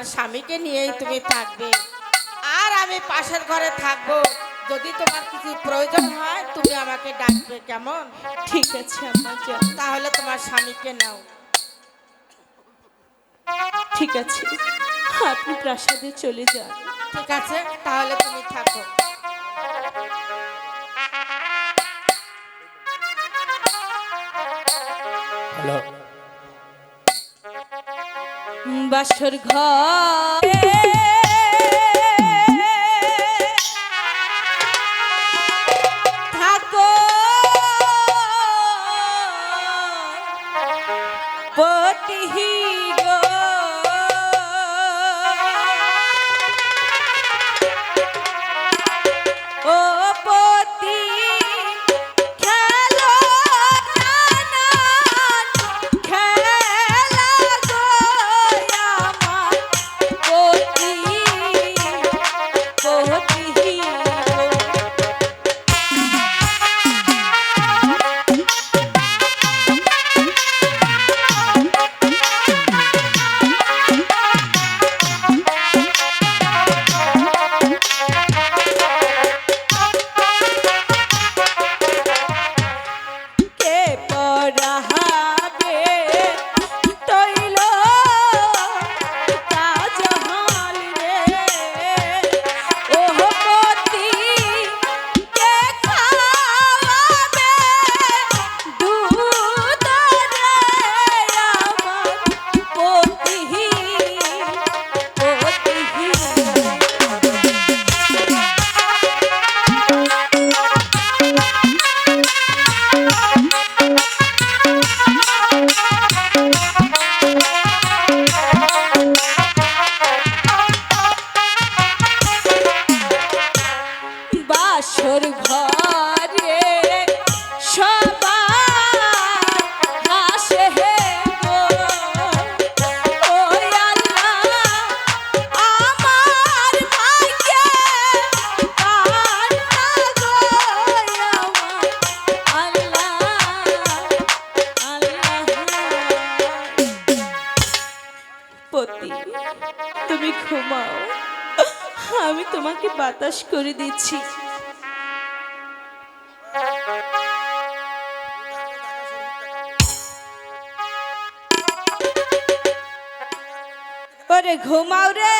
তোমার স্বামীকে নিয়েই তুমি থাকবে। আর আমি পাশের ঘরে থাকব। যদি তোমার কিছু প্রয়োজন হয় তুমি আমাকে ডাকবে কেমন? ঠিক আছে তাহলে তোমার স্বামীকে নাও। ঠিক আছে আপনি প্রাসাদে চলে যান। ঠিক আছে তাহলে তুমি থাকো। হ্যালো। বাসর ঘরে। থাকো। পতিহি তুমি ঘুমাও। আমি তোমাকে বাতাস করে দিচ্ছি। ঘুমাও রে।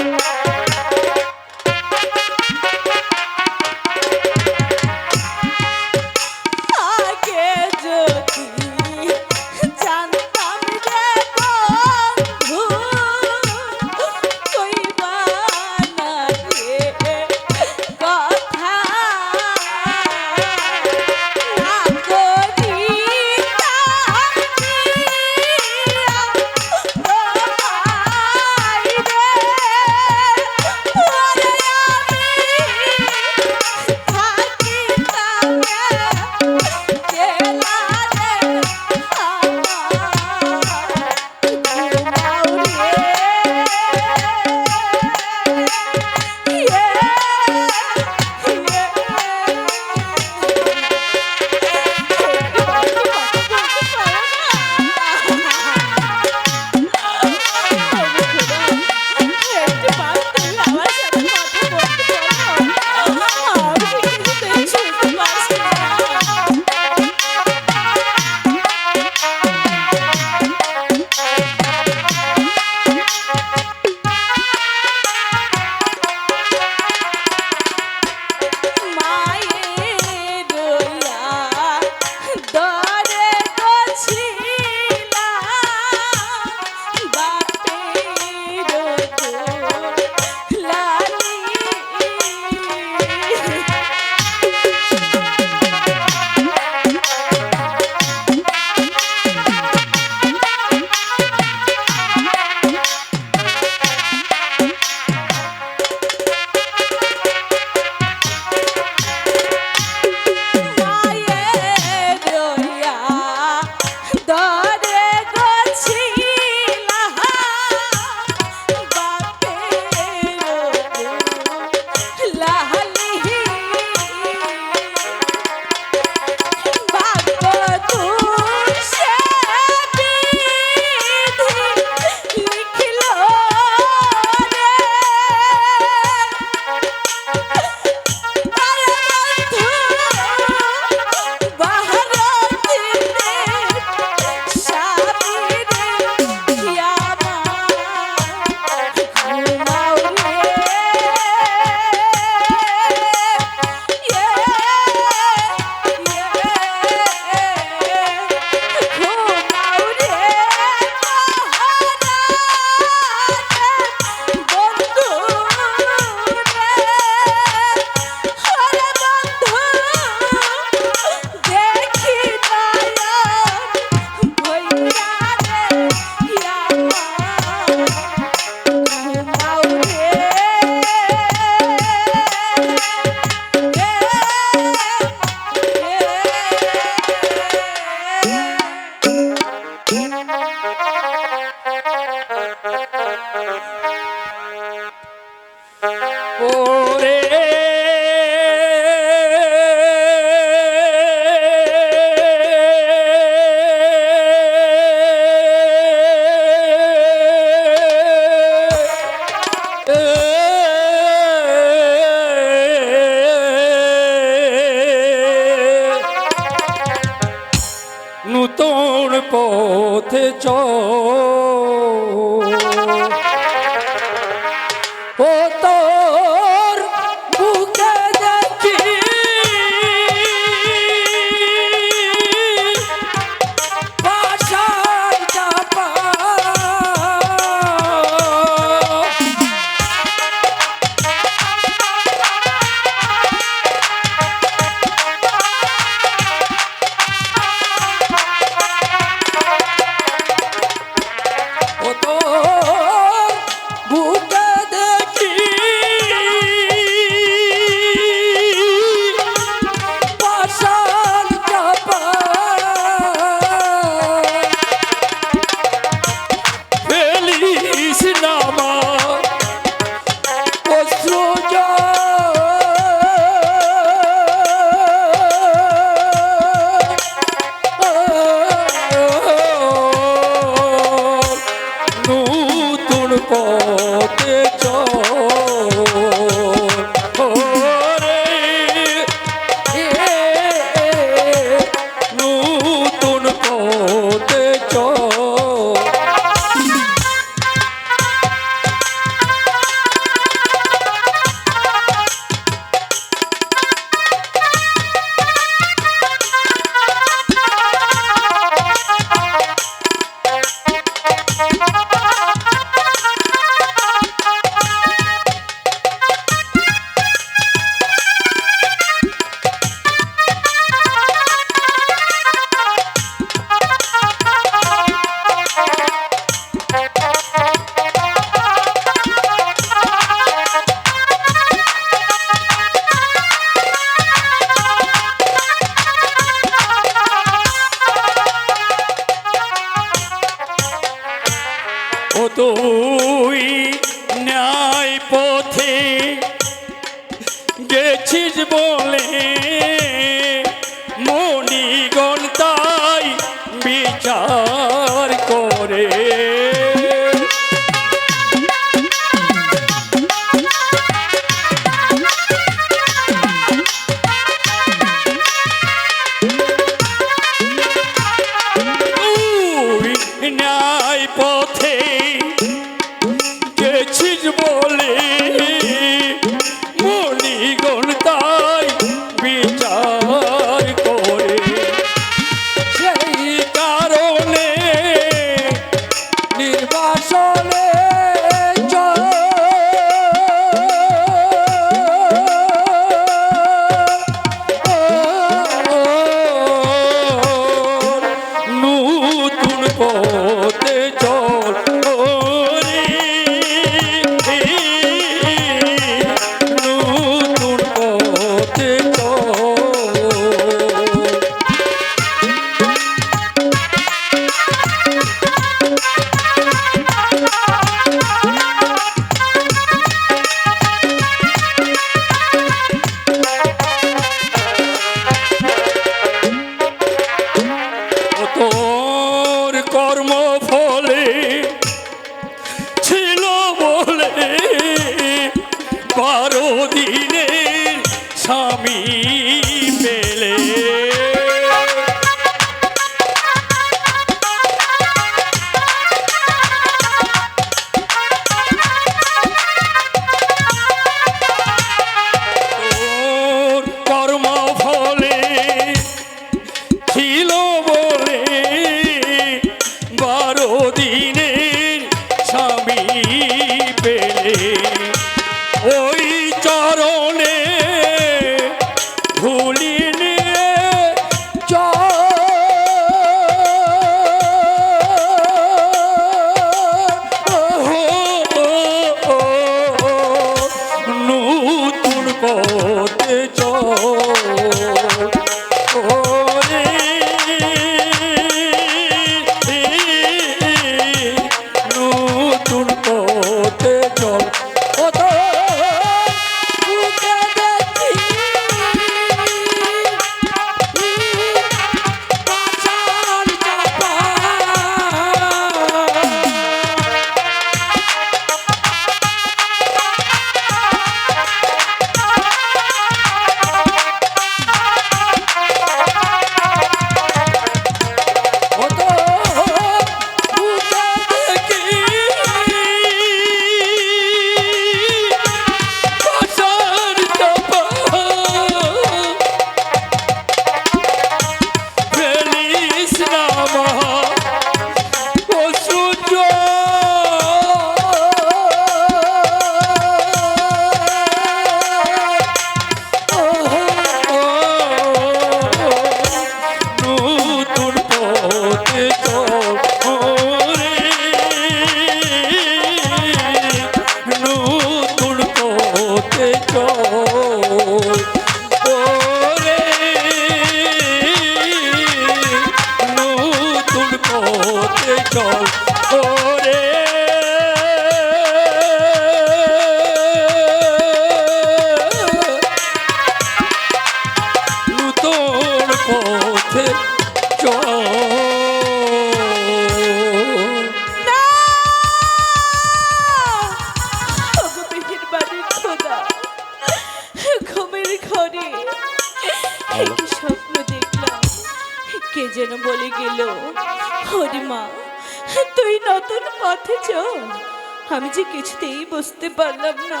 আমি যে কিছুতেই বুঝতে পারলাম না।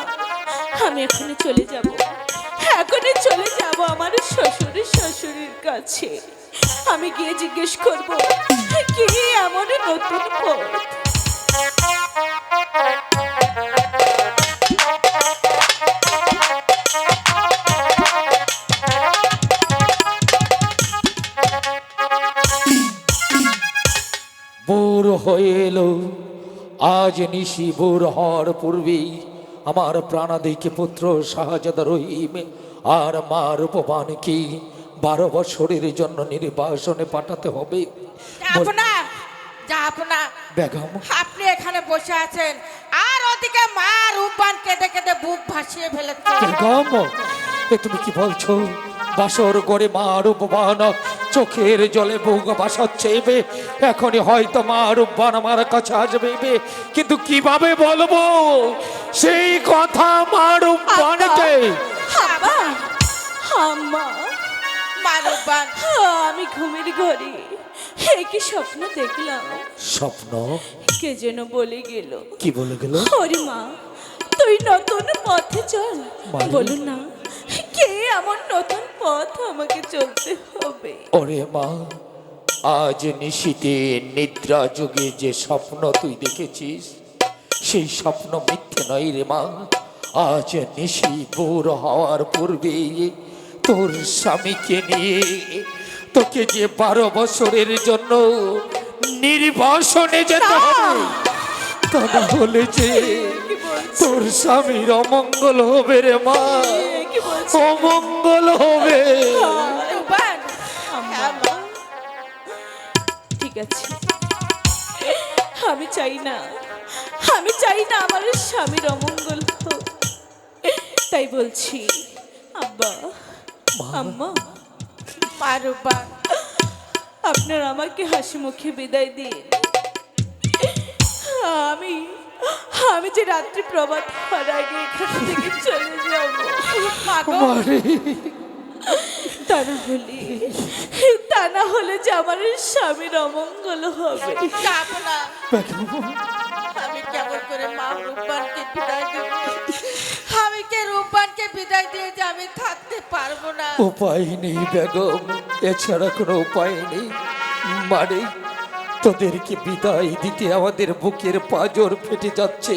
আমি এখনই চলে যাব। এখনই চলে যাব আমার শ্বশুরের শ্বশুরের কাছে। আমি গিয়ে জিজ্ঞেস করব, কি এমন নতুন পথ? হয়ে এলো। আজ নিশি বোর হওয়ার পূর্বেই আমার প্রাণাদিকে পুত্র শাহজাদা রহিম আর মা রূপবানকে বারো বছরের জন্য নির্বাসনে পাঠাতে হবে। বেগম। আপনি এখানে বসে আছেন আর ওদিকে মা রূপান কেঁদে কেঁদে বুক ভাসিয়ে ফেলেছে বেগম এ তুমি কি বলছো? বাসর করে মা রূপবান চোখের জলে বুক বাসাচ্ছে এবে এখনই হয়তো মা রূপবান আমার কাছে আসবে এবে। কিন্তু কীভাবে বলব? সেই কথা মা রূপবানকে আব্বা আম্মা মা রূপান আমি ঘুমের ঘরে। কি স্বপ্ন দেখলাম। স্বপ্ন? কে যেন বলে গেল। কি বলে গেল? হরি মা তুই নতুন পথে চল। মানে? বলুন না কে এমন নতুন পথ আমাকে চলতে হবে। ওরে মা আজ নিশীতে নিদ্রা যুগে যে স্বপ্ন তুই দেখেছিস সেই স্বপ্ন মিথ্যে নয় রে মা। আজ নিশি বোর হওয়ার পূর্বে তোর স্বামীকে নিয়ে তোকে যে বারো বছরের জন্য নির্বাসনে যেতে হবে তা না হলে যে তোর স্বামীর অমঙ্গল হবে রে মা। অমঙ্গল হবে। হ্যাঁ। ঠিক আছে। আমি চাই না আমি চাই না আমার স্বামীর অমঙ্গল হোক। তাই বলছি আব্বা আম্মা রূপান আপনার আমাকে হাসি মুখে বিদায় দিন। যে রাত্রি প্রভাত হওয়ার আগে এখান থেকে চলে যাব তা না হলে তা না হলে যে আমার স্বামীর অমঙ্গল হবে। আমি কেমন করে মা রূপানকে বিদায় দেব? আমি কে রূপানকে বিদায় দিয়ে যে আমি থাকতে পারব না? উপায় নেই বেগম এছাড়া কোনো উপায় নেই। মানে তোদেরকে বিদায় দিতে আমাদের বুকের পাজর ফেটে যাচ্ছে।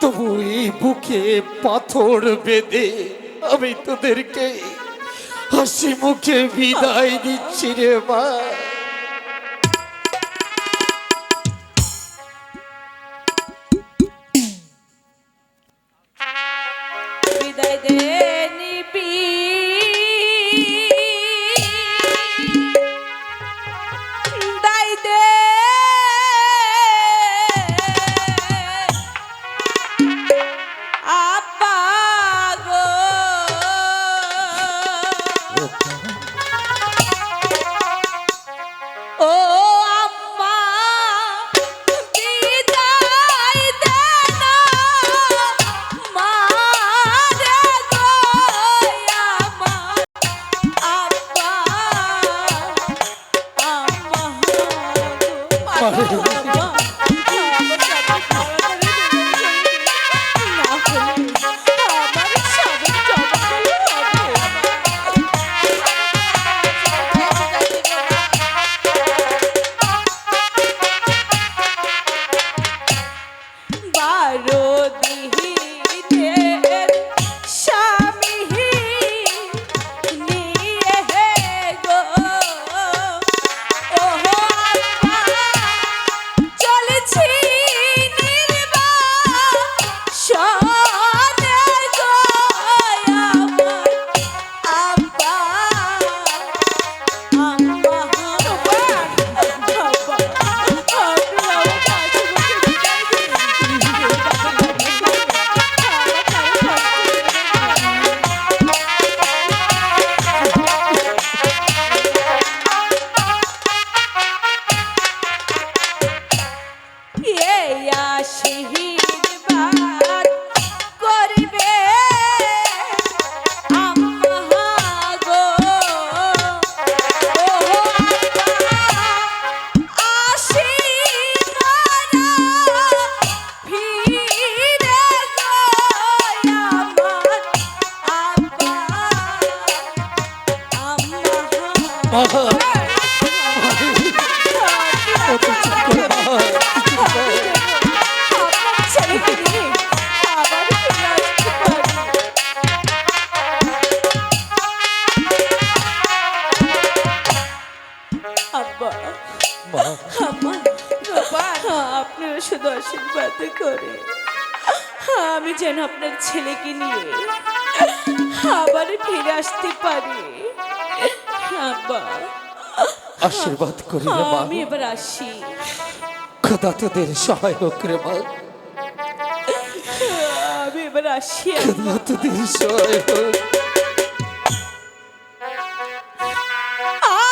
তবু বুকে পাথর বেঁধে আমি তোদেরকে হাসি মুখে বিদায় দিচ্ছি রে মা। আসি খোদা তোদের সহায় হোক রে মা। আমি এবার আসি খোদা তোদের সহায় হোক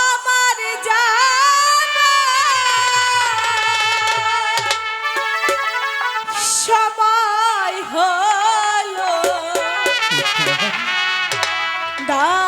আমার যাবার সময় হলো। দাও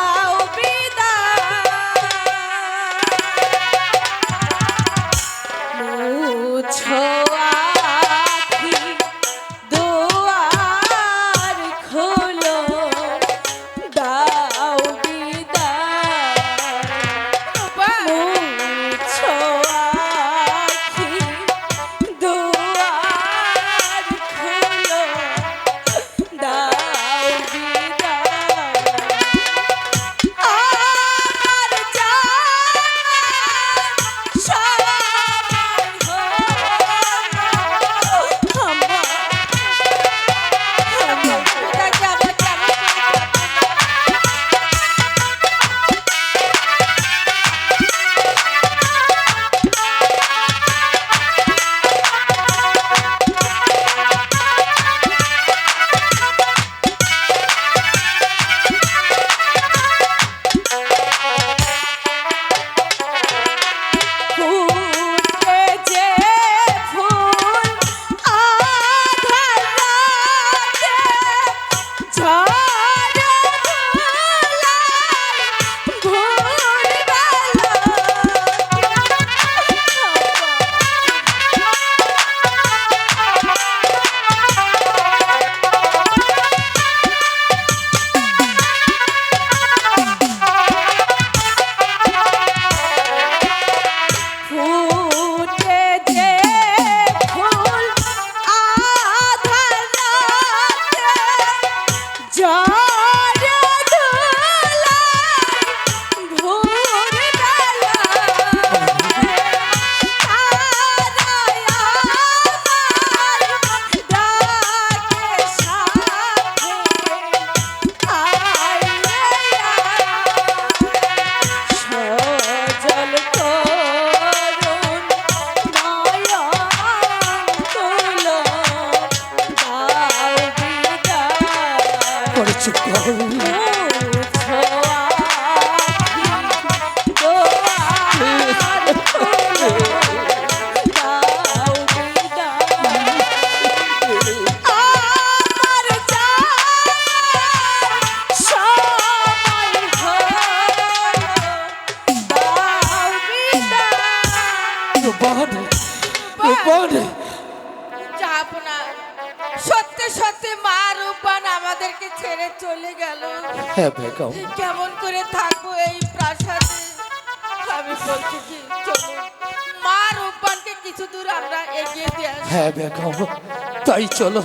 চলো,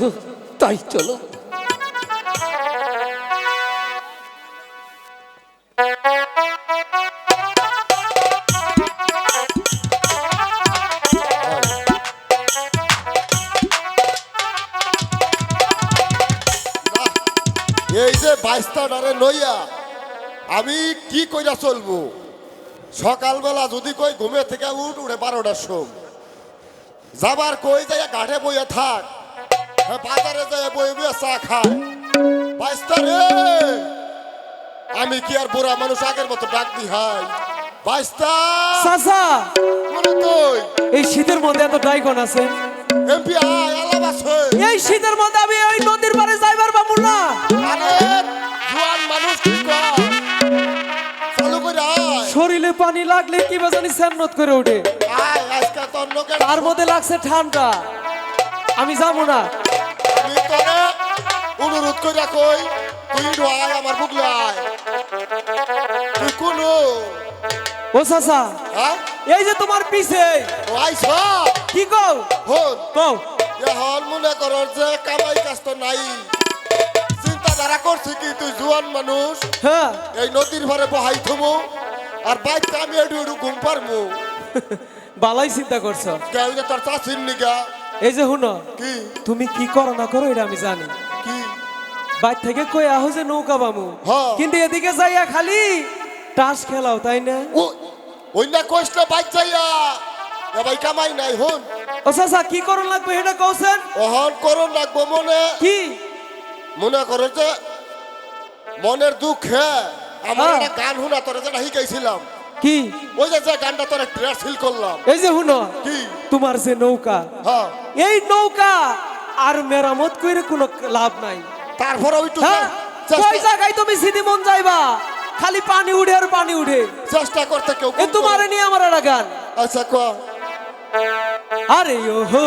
তাই চলো। এই যে বাইশটারে লইয়া আমি কি কইরা চলবো? সকালবেলা যদি কই ঘুমে থেকে উঠ, উঠে বারোটার সোম যাবার কই যাইয়া ঘাটে বইয়া থাক। বাজারে যায় বই চা খায় রে। আমি কি আর বুড়া মানুষ আগের মতো ডাক দি হাই বাইশটা চাচা। মনে কই? এই শীতের মধ্যে এত ডাইগন আছে? এমপি আয় এই শীতের মধ্যে আমি ওই নদীর পারে যাইবার পাবো না। আরে জোয়ান মানুষ কি কর চালু করে আয়। শরীরে পানি লাগলে কি জানি স্যামনত করে ওঠে। আয় আজকে তোর লোকের তার মধ্যে লাগছে ঠান্ডা। আমি যাব না। অনুরোধ করে কই তুই আয় আমার বুকলে আয় তুই কোনো? ও চাচা হ্যাঁ? এই যে তোমার পিছে। ও আইস? কি কও? হন। কও। এখন মনে করর যে কামাই কাজ তো নাই। চিন্তাধারা করছি কি তুই জোয়ান মানুষ? হ্যাঁ। এই নদীর ভরে বহাই থমু আর বাইক আমি এডু এডু ঘুম পারমু বালাই চিন্তা করছ? কেউ যে তোর চাষির নিগা। এই যে হুনো কি? তুমি কি করো না করো এটা আমি জানি। কি? বাইর থেকে কই আহো যে নৌকা বামু। কিন্তু এদিকে যাইয়া খালি টাস খেলাও তাই না? ওই না কষ্ট বাইক যাইয়া। এ ভাই কামাই নাই হন। ও চাচা কি করন লাগবে এটা কৌছেন অহন করুন লাগবো মনে। কি? মনে করো যে মনের দুঃখে আমার হ্যাঁ। একটা গান শুনা তোরা যেটা শিখাইছিলাম। কি? ওই যে গানটা তোরা ট্রেস ফিল করলাম। এই যে হুনো কি? তোমার যে নৌকা হ্যাঁ। এই নৌকা আর মেরামত করে কোনো লাভ নাই। তারপর ওই কই হ্যাঁ, জায়গায় তুমি সিদি মন যাইবা। খালি পানি উঠে আর পানি উঠে চেষ্টা করতে কেউ এ তোমারে নিয়ে আমার একটা গান আচ্ছা কো? আরে ও ওহো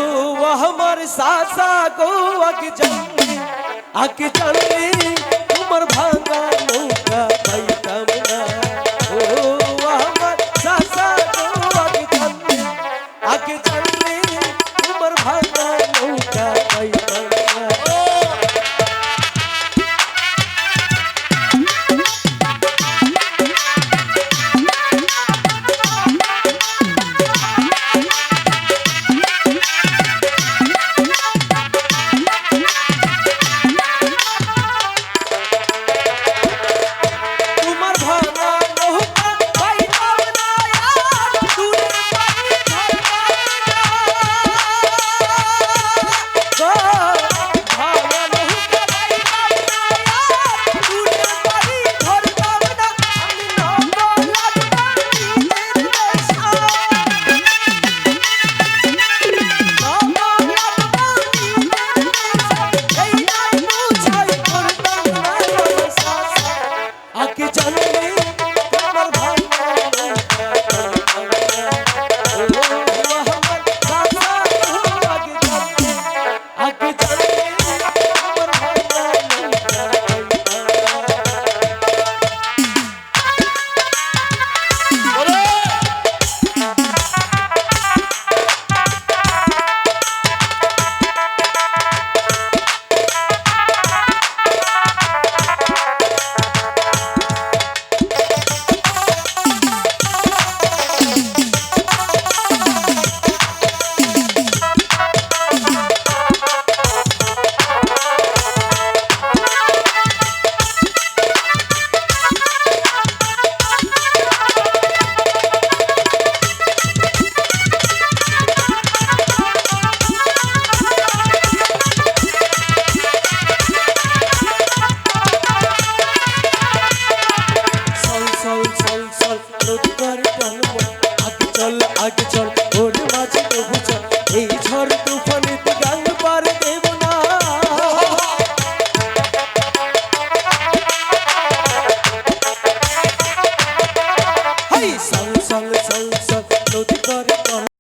আমার সাসা গো আকি যাও আকি চলে তোমার ভাঙা